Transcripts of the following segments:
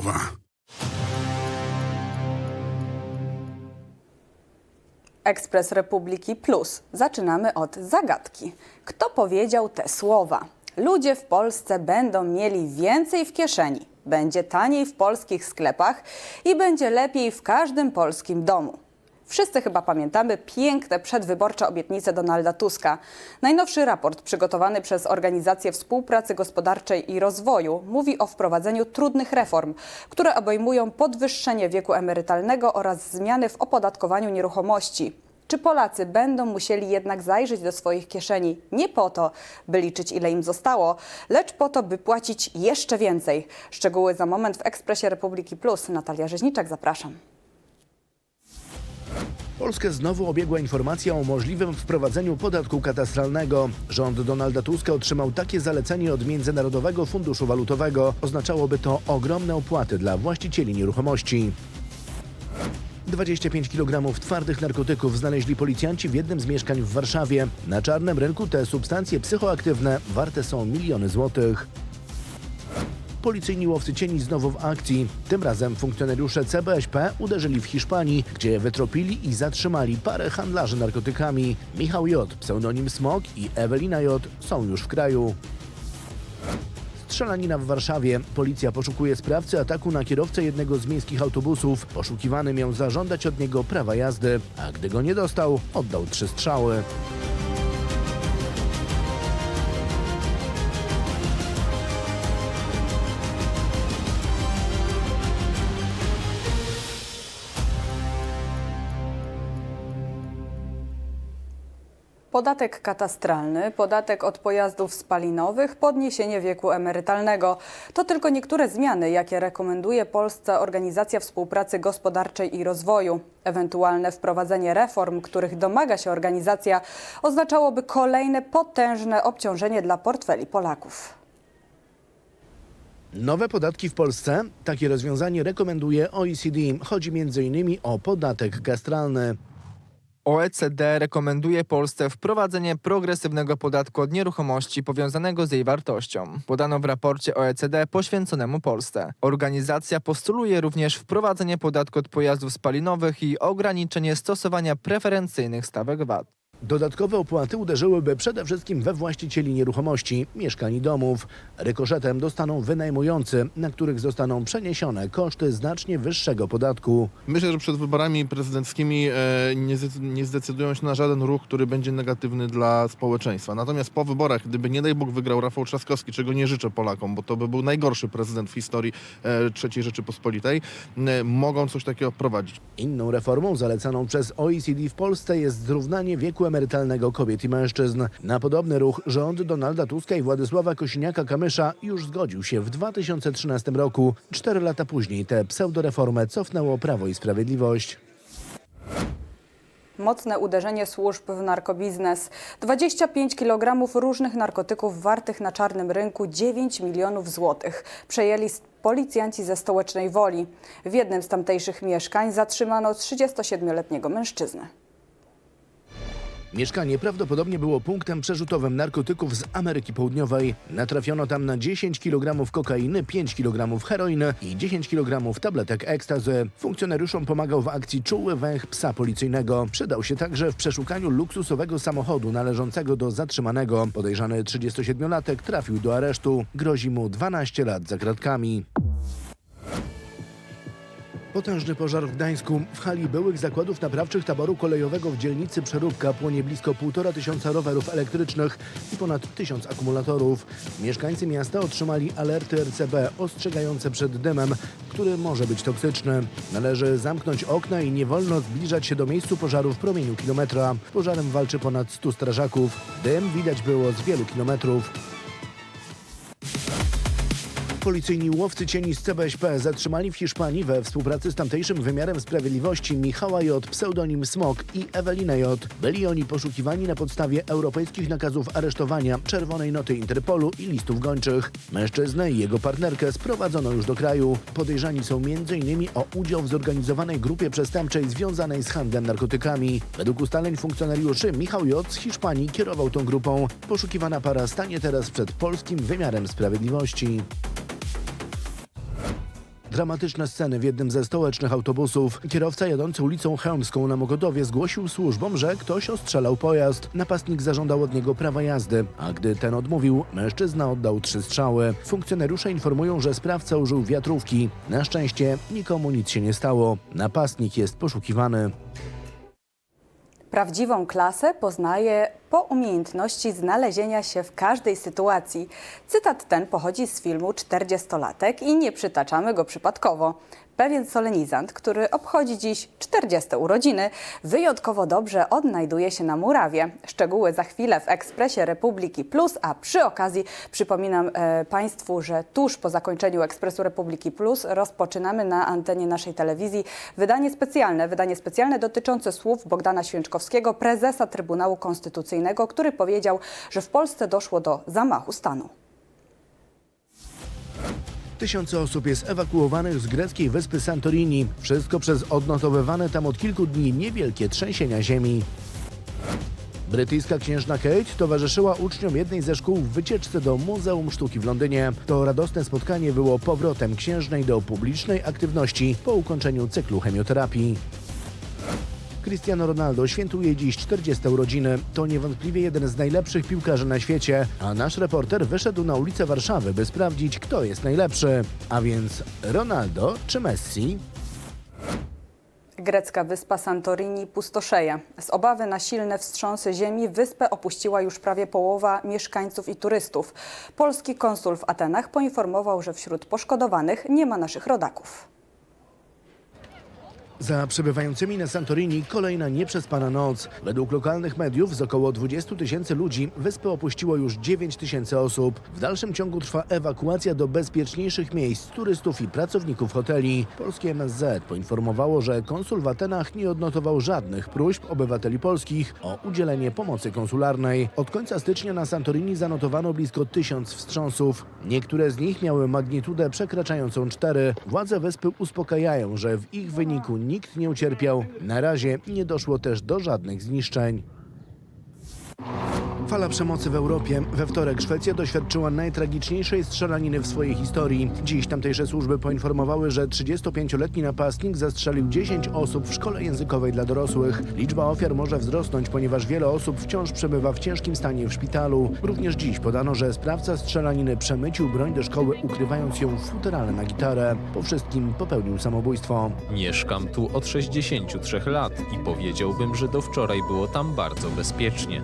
słowa. Ekspres Republiki Plus. Zaczynamy od zagadki. Kto powiedział te słowa? Ludzie w Polsce będą mieli więcej w kieszeni, będzie taniej w polskich sklepach i będzie lepiej w każdym polskim domu. Wszyscy chyba pamiętamy piękne przedwyborcze obietnice Donalda Tuska. Najnowszy raport przygotowany przez Organizację Współpracy Gospodarczej i Rozwoju mówi o wprowadzeniu trudnych reform, które obejmują podwyższenie wieku emerytalnego oraz zmiany w opodatkowaniu nieruchomości. Czy Polacy będą musieli jednak zajrzeć do swoich kieszeni nie po to, by liczyć ile im zostało, lecz po to, by płacić jeszcze więcej? Szczegóły za moment w Ekspresie Republiki Plus. Natalia Rzeźniczak, zapraszam. Polskę znowu obiegła informacja o możliwym wprowadzeniu podatku katastralnego. Rząd Donalda Tuska otrzymał takie zalecenie od Międzynarodowego Funduszu Walutowego. Oznaczałoby to ogromne opłaty dla właścicieli nieruchomości. 25 kg twardych narkotyków znaleźli policjanci w jednym z mieszkań w Warszawie. Na czarnym rynku te substancje psychoaktywne warte są miliony złotych. Policyjni łowcy cieni znowu w akcji. Tym razem funkcjonariusze CBŚP uderzyli w Hiszpanii, gdzie wytropili i zatrzymali parę handlarzy narkotykami. Michał J., pseudonim Smok i Ewelina J. są już w kraju. Strzelanina w Warszawie. Policja poszukuje sprawcy ataku na kierowcę jednego z miejskich autobusów. Poszukiwany miał zażądać od niego prawa jazdy, a gdy go nie dostał, oddał trzy strzały. Podatek katastralny, podatek od pojazdów spalinowych, podniesienie wieku emerytalnego. To tylko niektóre zmiany, jakie rekomenduje Polsce Organizacja Współpracy Gospodarczej i Rozwoju. Ewentualne wprowadzenie reform, których domaga się organizacja, oznaczałoby kolejne potężne obciążenie dla portfeli Polaków. Nowe podatki w Polsce? Takie rozwiązanie rekomenduje OECD. Chodzi m.in. o podatek kastralny. OECD rekomenduje Polsce wprowadzenie progresywnego podatku od nieruchomości powiązanego z jej wartością. Podano w raporcie OECD poświęconemu Polsce. Organizacja postuluje również wprowadzenie podatku od pojazdów spalinowych i ograniczenie stosowania preferencyjnych stawek VAT. Dodatkowe opłaty uderzyłyby przede wszystkim we właścicieli nieruchomości, mieszkań i domów. Rykoszetem dostaną wynajmujący, na których zostaną przeniesione koszty znacznie wyższego podatku. Myślę, że przed wyborami prezydenckimi e, nie, zde- nie zdecydują się na żaden ruch, który będzie negatywny dla społeczeństwa. Natomiast po wyborach, gdyby nie daj Bóg wygrał Rafał Trzaskowski, czego nie życzę Polakom, bo to by był najgorszy prezydent w historii e, III Rzeczypospolitej, mogą coś takiego wprowadzić. Inną reformą zalecaną przez OECD w Polsce jest zrównanie wieku emerytalnego kobiet i mężczyzn. Na podobny ruch rząd Donalda Tuska i Władysława Kosiniaka-Kamysza już zgodził się w 2013 roku. Cztery lata później tę pseudoreformę cofnęło Prawo i Sprawiedliwość. Mocne uderzenie służb w narkobiznes. 25 kg różnych narkotyków wartych na czarnym rynku 9 milionów złotych. Przejęli policjanci ze stołecznej woli. W jednym z tamtejszych mieszkań zatrzymano 37-letniego mężczyznę. Mieszkanie prawdopodobnie było punktem przerzutowym narkotyków z Ameryki Południowej. Natrafiono tam na 10 kg kokainy, 5 kg heroiny i 10 kg tabletek ekstazy. Funkcjonariuszom pomagał w akcji czuły węch psa policyjnego. Przydał się także w przeszukaniu luksusowego samochodu należącego do zatrzymanego. Podejrzany 37-latek trafił do aresztu. Grozi mu 12 lat za kratkami. Potężny pożar w Gdańsku. W hali byłych zakładów naprawczych taboru kolejowego w dzielnicy Przeróbka płonie blisko półtora tysiąca rowerów elektrycznych i ponad tysiąc akumulatorów. Mieszkańcy miasta otrzymali alerty RCB ostrzegające przed dymem, który może być toksyczny. Należy zamknąć okna i nie wolno zbliżać się do miejscu pożaru w promieniu kilometra. Pożarem walczy ponad 100 strażaków. Dym widać było z wielu kilometrów. Policyjni łowcy cieni z CBŚP zatrzymali w Hiszpanii we współpracy z tamtejszym wymiarem sprawiedliwości Michała J., pseudonim Smok i Ewelina J. Byli oni poszukiwani na podstawie europejskich nakazów aresztowania, czerwonej noty Interpolu i listów gończych. Mężczyznę i jego partnerkę sprowadzono już do kraju. Podejrzani są m.in. o udział w zorganizowanej grupie przestępczej związanej z handlem narkotykami. Według ustaleń funkcjonariuszy Michał J. z Hiszpanii kierował tą grupą. Poszukiwana para stanie teraz przed polskim wymiarem sprawiedliwości. Dramatyczne sceny w jednym ze stołecznych autobusów. Kierowca jadący ulicą Chełmską na Mogodowie zgłosił służbom, że ktoś ostrzelał pojazd. Napastnik zażądał od niego prawa jazdy, a gdy ten odmówił, mężczyzna oddał trzy strzały. Funkcjonariusze informują, że sprawca użył wiatrówki. Na szczęście nikomu nic się nie stało. Napastnik jest poszukiwany. Prawdziwą klasę poznaje po umiejętności znalezienia się w każdej sytuacji. Cytat ten pochodzi z filmu 40-latek i nie przytaczamy go przypadkowo. Pewien solenizant, który obchodzi dziś 40 urodziny, wyjątkowo dobrze odnajduje się na murawie. Szczegóły za chwilę w Ekspresie Republiki Plus, a przy okazji przypominam e, Państwu, że tuż po zakończeniu Ekspresu Republiki Plus rozpoczynamy na antenie naszej telewizji wydanie specjalne, wydanie specjalne dotyczące słów Bogdana Święczkowskiego, prezesa Trybunału Konstytucyjnego, który powiedział, że w Polsce doszło do zamachu stanu. Tysiące osób jest ewakuowanych z greckiej wyspy Santorini. Wszystko przez odnotowywane tam od kilku dni niewielkie trzęsienia ziemi. Brytyjska księżna Kate towarzyszyła uczniom jednej ze szkół w wycieczce do Muzeum Sztuki w Londynie. To radosne spotkanie było powrotem księżnej do publicznej aktywności po ukończeniu cyklu chemioterapii. Cristiano Ronaldo świętuje dziś 40 urodziny. To niewątpliwie jeden z najlepszych piłkarzy na świecie, a nasz reporter wyszedł na ulicę Warszawy, by sprawdzić, kto jest najlepszy. A więc Ronaldo czy Messi? Grecka wyspa Santorini pustoszeje. Z obawy na silne wstrząsy ziemi wyspę opuściła już prawie połowa mieszkańców i turystów. Polski konsul w Atenach poinformował, że wśród poszkodowanych nie ma naszych rodaków. Za przebywającymi na Santorini kolejna nieprzespana noc. Według lokalnych mediów z około 20 tysięcy ludzi wyspę opuściło już 9 tysięcy osób. W dalszym ciągu trwa ewakuacja do bezpieczniejszych miejsc turystów i pracowników hoteli. Polskie MSZ poinformowało, że konsul w Atenach nie odnotował żadnych próśb obywateli polskich o udzielenie pomocy konsularnej. Od końca stycznia na Santorini zanotowano blisko tysiąc wstrząsów. Niektóre z nich miały magnitudę przekraczającą 4. Władze wyspy uspokajają, że w ich wyniku nikt nie ucierpiał. Na razie nie doszło też do żadnych zniszczeń. Fala przemocy w Europie. We wtorek Szwecja doświadczyła najtragiczniejszej strzelaniny w swojej historii. Dziś tamtejsze służby poinformowały, że 35-letni napastnik zastrzelił 10 osób w szkole językowej dla dorosłych. Liczba ofiar może wzrosnąć, ponieważ wiele osób wciąż przebywa w ciężkim stanie w szpitalu. Również dziś podano, że sprawca strzelaniny przemycił broń do szkoły, ukrywając ją w futerale na gitarę. Po wszystkim popełnił samobójstwo. Mieszkam tu od 63 lat i powiedziałbym, że do wczoraj było tam bardzo bezpiecznie.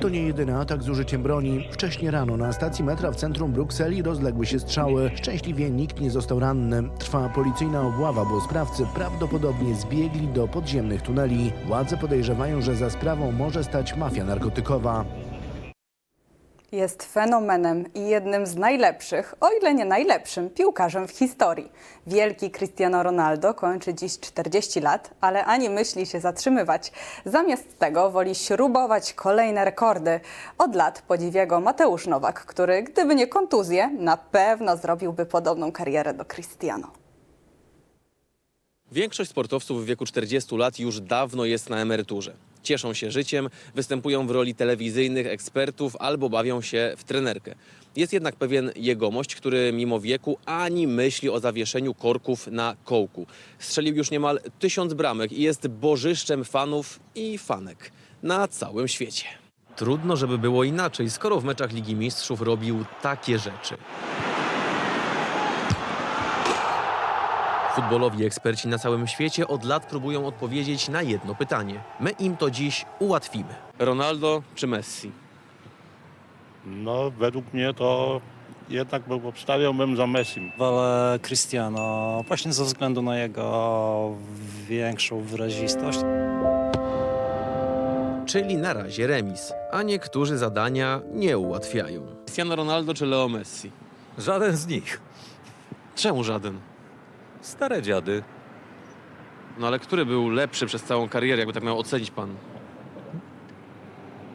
To nie jedyny atak z użyciem broni. Wcześniej rano na stacji metra w centrum Brukseli rozległy się strzały. Szczęśliwie nikt nie został ranny. Trwa policyjna obława, bo sprawcy prawdopodobnie zbiegli do podziemnych tuneli. Władze podejrzewają, że za sprawą może stać mafia narkotykowa. Jest fenomenem i jednym z najlepszych, o ile nie najlepszym, piłkarzem w historii. Wielki Cristiano Ronaldo kończy dziś 40 lat, ale ani myśli się zatrzymywać. Zamiast tego woli śrubować kolejne rekordy. Od lat podziwia go Mateusz Nowak, który, gdyby nie kontuzje, na pewno zrobiłby podobną karierę do Cristiano. Większość sportowców w wieku 40 lat już dawno jest na emeryturze. Cieszą się życiem, występują w roli telewizyjnych ekspertów albo bawią się w trenerkę. Jest jednak pewien jegomość, który mimo wieku ani myśli o zawieszeniu korków na kołku. Strzelił już niemal tysiąc bramek i jest bożyszczem fanów i fanek na całym świecie. Trudno, żeby było inaczej, skoro w meczach Ligi Mistrzów robił takie rzeczy. Futbolowi eksperci na całym świecie od lat próbują odpowiedzieć na jedno pytanie. My im to dziś ułatwimy. Ronaldo czy Messi? No, według mnie to jednak bym obstawiałbym za Messim. Wolę Cristiano właśnie ze względu na jego większą wyrazistość. Czyli na razie remis, a niektórzy zadania nie ułatwiają. Cristiano Ronaldo czy Leo Messi? Żaden z nich. Czemu żaden? Stare dziady. No ale który był lepszy przez całą karierę, jakby tak miał ocenić pan?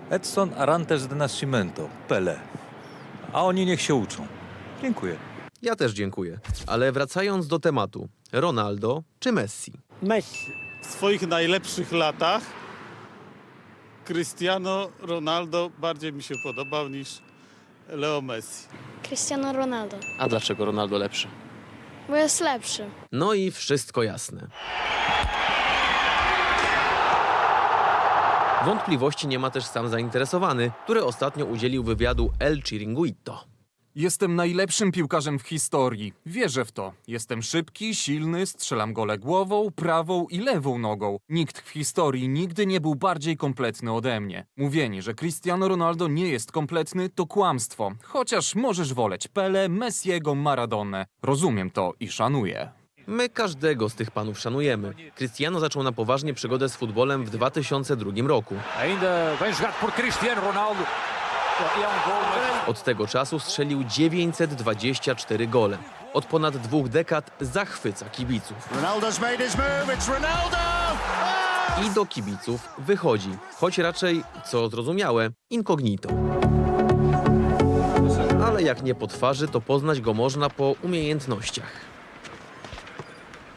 Edson Arantes de Nascimento. Pele. A oni niech się uczą. Dziękuję. Ja też dziękuję. Ale wracając do tematu. Ronaldo czy Messi? Messi. W swoich najlepszych latach Cristiano Ronaldo bardziej mi się podobał niż Leo Messi. Cristiano Ronaldo. A dlaczego Ronaldo lepszy? Bo jest lepszy. No i wszystko jasne. Wątpliwości nie ma też sam zainteresowany, który ostatnio udzielił wywiadu El Chiringuito. Jestem najlepszym piłkarzem w historii. Wierzę w to. Jestem szybki, silny, strzelam gole głową, prawą i lewą nogą. Nikt w historii nigdy nie był bardziej kompletny ode mnie. Mówienie, że Cristiano Ronaldo nie jest kompletny, to kłamstwo. Chociaż możesz woleć Pele, Messiego, Maradonę. Rozumiem to i szanuję. My każdego z tych panów szanujemy. Cristiano zaczął na poważnie przygodę z futbolem w 2002 roku. Ainda vem jogado por Cristiano Ronaldo. Od tego czasu strzelił 924 gole. Od ponad dwóch dekad zachwyca kibiców. I do kibiców wychodzi, choć raczej, co zrozumiałe, incognito. Ale jak nie po twarzy, to poznać go można po umiejętnościach.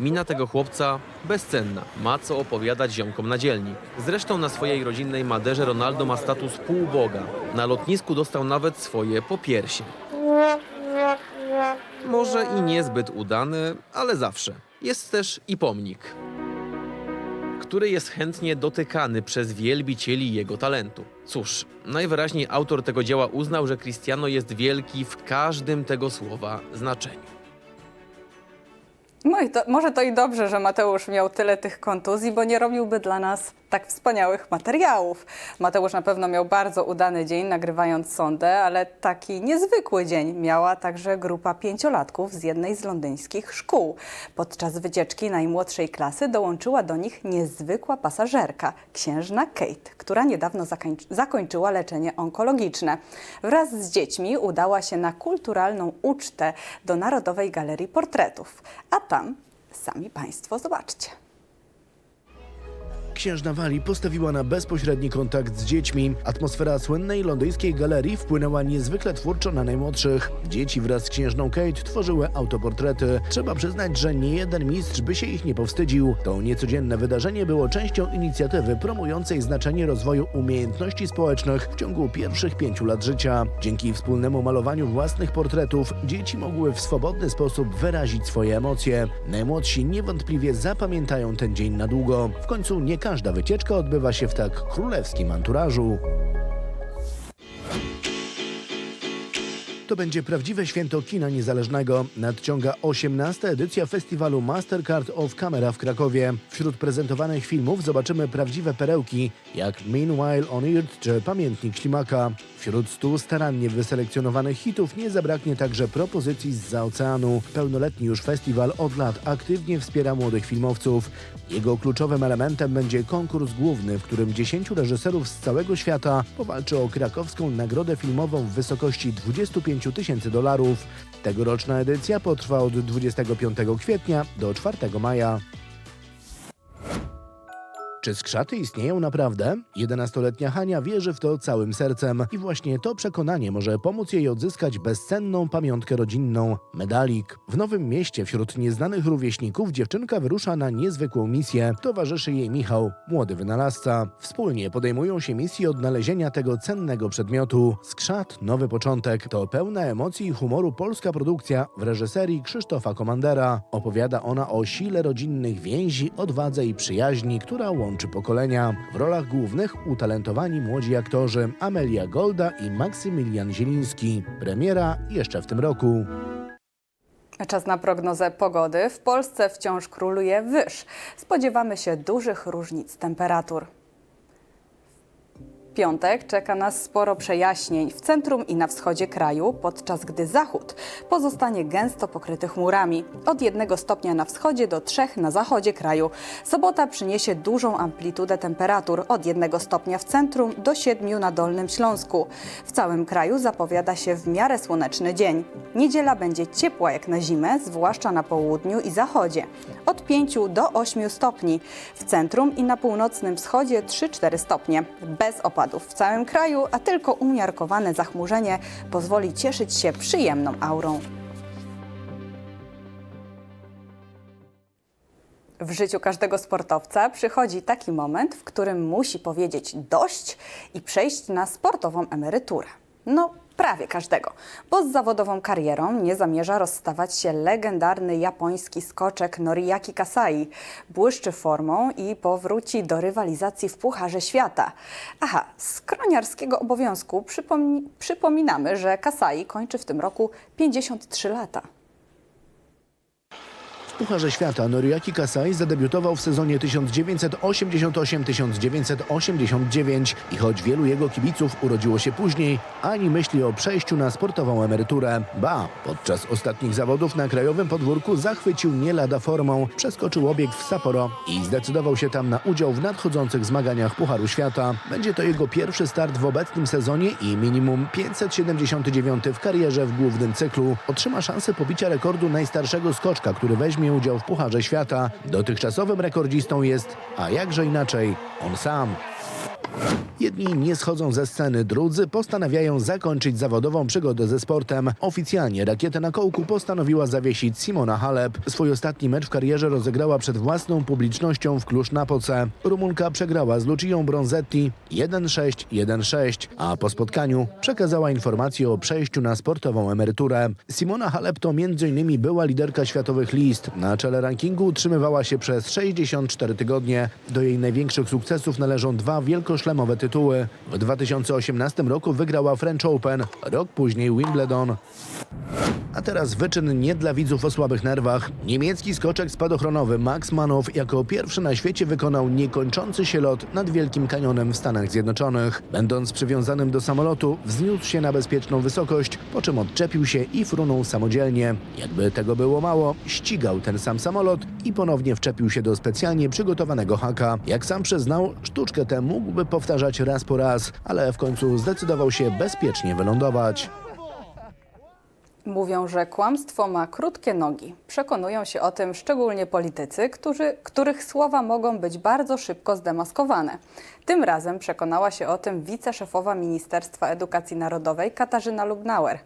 Mina tego chłopca bezcenna. Ma co opowiadać ziomkom na dzielni. Zresztą na swojej rodzinnej Maderze Ronaldo ma status półboga. Na lotnisku dostał nawet swoje popiersie. Może i niezbyt udany, ale zawsze. Jest też i pomnik, który jest chętnie dotykany przez wielbicieli jego talentu. Cóż, najwyraźniej autor tego dzieła uznał, że Cristiano jest wielki w każdym tego słowa znaczeniu. No i to, może to i dobrze, że Mateusz miał tyle tych kontuzji, bo nie robiłby dla nas tak wspaniałych materiałów. Mateusz na pewno miał bardzo udany dzień nagrywając sondę, ale taki niezwykły dzień miała także grupa pięciolatków z jednej z londyńskich szkół. Podczas wycieczki najmłodszej klasy dołączyła do nich niezwykła pasażerka, księżna Kate, która niedawno zakończyła leczenie onkologiczne. Wraz z dziećmi udała się na kulturalną ucztę do Narodowej Galerii Portretów. A tam sami Państwo zobaczcie. Księżna Wali postawiła na bezpośredni kontakt z dziećmi. Atmosfera słynnej londyńskiej galerii wpłynęła niezwykle twórczo na najmłodszych. Dzieci wraz z księżną Kate tworzyły autoportrety. Trzeba przyznać, że nie jeden mistrz by się ich nie powstydził. To niecodzienne wydarzenie było częścią inicjatywy promującej znaczenie rozwoju umiejętności społecznych w ciągu pierwszych pięciu lat życia. Dzięki wspólnemu malowaniu własnych portretów dzieci mogły w swobodny sposób wyrazić swoje emocje. Najmłodsi niewątpliwie zapamiętają ten dzień na długo. W końcu nie każda wycieczka odbywa się w tak królewskim anturażu. To będzie prawdziwe święto kina niezależnego. Nadciąga 18. edycja festiwalu Mastercard of Camera w Krakowie. Wśród prezentowanych filmów zobaczymy prawdziwe perełki, jak Meanwhile on Earth czy Pamiętnik Ślimaka. Wśród stu starannie wyselekcjonowanych hitów nie zabraknie także propozycji z oceanu. Pełnoletni już festiwal od lat aktywnie wspiera młodych filmowców. Jego kluczowym elementem będzie konkurs główny, w którym 10 reżyserów z całego świata powalczy o krakowską nagrodę filmową w wysokości 25 tysięcy dolarów. Tegoroczna edycja potrwa od 25 kwietnia do 4 maja. Czy skrzaty istnieją naprawdę? 11-letnia Hania wierzy w to całym sercem i właśnie to przekonanie może pomóc jej odzyskać bezcenną pamiątkę rodzinną medalik. W Nowym Mieście wśród nieznanych rówieśników dziewczynka wyrusza na niezwykłą misję. Towarzyszy jej Michał, młody wynalazca. Wspólnie podejmują się misji odnalezienia tego cennego przedmiotu. Skrzat, nowy początek to pełna emocji i humoru polska produkcja w reżyserii Krzysztofa Komandera. Opowiada ona o sile rodzinnych więzi, odwadze i przyjaźni, która łączy pokolenia. W rolach głównych utalentowani młodzi aktorzy Amelia Golda i Maksymilian Zieliński. Premiera jeszcze w tym roku. Czas na prognozę pogody. W Polsce wciąż króluje wyż. Spodziewamy się dużych różnic temperatur. Piątek czeka nas sporo przejaśnień w centrum i na wschodzie kraju, podczas gdy zachód pozostanie gęsto pokryty chmurami. Od jednego stopnia na wschodzie do trzech na zachodzie kraju. Sobota przyniesie dużą amplitudę temperatur od jednego stopnia w centrum do siedmiu na Dolnym Śląsku. W całym kraju zapowiada się w miarę słoneczny dzień. Niedziela będzie ciepła jak na zimę, zwłaszcza na południu i zachodzie. Od 5 do 8 stopni. W centrum i na północnym wschodzie 3-4 stopnie. Bez opadów w całym kraju, a tylko umiarkowane zachmurzenie pozwoli cieszyć się przyjemną aurą. W życiu każdego sportowca przychodzi taki moment, w którym musi powiedzieć dość i przejść na sportową emeryturę. No, prawie każdego, bo z zawodową karierą nie zamierza rozstawać się legendarny japoński skoczek Noriaki Kasai. Błyszczy formą i powróci do rywalizacji w Pucharze Świata. Aha, z kroniarskiego obowiązku przypominamy, że Kasai kończy w tym roku 53 lata. Pucharze Świata Noriaki Kasai zadebiutował w sezonie 1988-1989 i choć wielu jego kibiców urodziło się później, ani myśli o przejściu na sportową emeryturę. Ba, podczas ostatnich zawodów na krajowym podwórku zachwycił nie lada formą, przeskoczył obieg w Sapporo i zdecydował się tam na udział w nadchodzących zmaganiach Pucharu Świata. Będzie to jego pierwszy start w obecnym sezonie i minimum 579 w karierze w głównym cyklu. Otrzyma szansę pobicia rekordu najstarszego skoczka, który weźmie udział w Pucharze Świata. Dotychczasowym rekordzistą jest, a jakże inaczej, on sam. Jedni nie schodzą ze sceny, drudzy postanawiają zakończyć zawodową przygodę ze sportem. Oficjalnie rakietę na kołku postanowiła zawiesić Simona Halep. Swój ostatni mecz w karierze rozegrała przed własną publicznością w Klucz-Napoce. Rumunka przegrała z Lucią Bronzetti 1-6, 1-6, a po spotkaniu przekazała informację o przejściu na sportową emeryturę. Simona Halep to m.in. była liderka światowych list. Na czele rankingu utrzymywała się przez 64 tygodnie. Do jej największych sukcesów należą dwa wielkoszlemowe tytuły. W 2018 roku wygrała French Open, rok później Wimbledon. A teraz wyczyn nie dla widzów o słabych nerwach. Niemiecki skoczek spadochronowy Max Manow jako pierwszy na świecie wykonał niekończący się lot nad Wielkim Kanionem w Stanach Zjednoczonych. Będąc przywiązanym do samolotu, wzniósł się na bezpieczną wysokość, po czym odczepił się i frunął samodzielnie. Jakby tego było mało, ścigał ten sam samolot i ponownie wczepił się do specjalnie przygotowanego haka. Jak sam przyznał, sztuczkę tę mógłby powtarzać raz po raz, ale w końcu zdecydował się bezpiecznie wylądować. Mówią, że kłamstwo ma krótkie nogi. Przekonują się o tym szczególnie politycy, którzy, których słowa mogą być bardzo szybko zdemaskowane. Tym razem przekonała się o tym wiceszefowa Ministerstwa Edukacji Narodowej Katarzyna Lubnauer.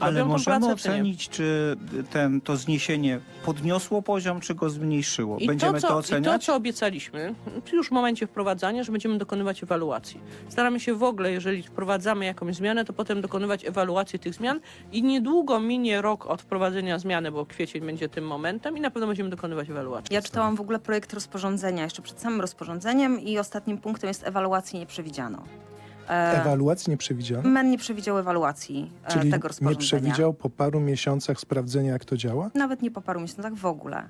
Ale Robią tą możemy pracę, czy nie? ocenić, czy ten, to zniesienie podniosło poziom, czy go zmniejszyło. I Będziemy to, to, co, I oceniać? to, co obiecaliśmy, już w momencie wprowadzania, że będziemy dokonywać ewaluacji. Staramy się w ogóle, jeżeli wprowadzamy jakąś zmianę, to potem dokonywać ewaluacji tych zmian i niedługo minie rok od wprowadzenia zmiany, bo kwiecień będzie tym momentem i na pewno będziemy dokonywać ewaluacji. Ja czytałam w ogóle projekt rozporządzenia jeszcze przed samym rozporządzeniem i ostatnim punktem jest ewaluacji nie przewidziano. E, Ewaluacji nie przewidziano? MEN nie przewidział ewaluacji e, Czyli tego nie rozporządzenia. przewidział po paru miesiącach sprawdzenia, jak to działa? Nawet nie po paru miesiącach w ogóle.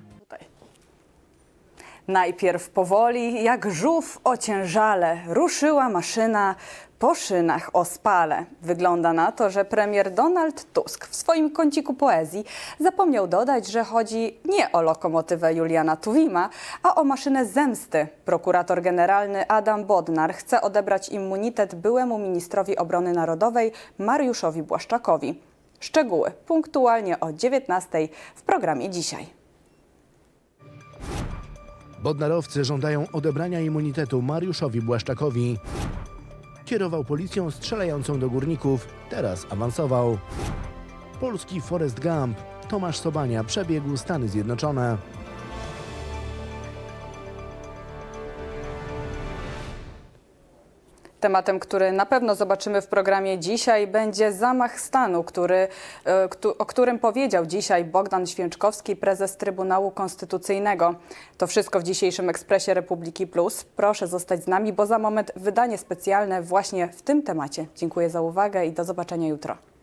Najpierw powoli, jak żółw ociężale, ruszyła maszyna po szynach o spale. Wygląda na to, że premier Donald Tusk w swoim kąciku poezji zapomniał dodać, że chodzi nie o lokomotywę Juliana Tuwima, a o maszynę zemsty. Prokurator generalny Adam Bodnar chce odebrać immunitet byłemu ministrowi obrony narodowej Mariuszowi Błaszczakowi. Szczegóły punktualnie o 19 w programie dzisiaj. Bodnarowcy żądają odebrania immunitetu Mariuszowi Błaszczakowi. Kierował policją strzelającą do górników, teraz awansował. Polski Forest Gump Tomasz Sobania przebiegł Stany Zjednoczone. Tematem, który na pewno zobaczymy w programie dzisiaj, będzie zamach stanu, który, e, o którym powiedział dzisiaj Bogdan Święczkowski, prezes Trybunału Konstytucyjnego. To wszystko w dzisiejszym Ekspresie Republiki Plus. Proszę zostać z nami, bo za moment wydanie specjalne właśnie w tym temacie. Dziękuję za uwagę i do zobaczenia jutro.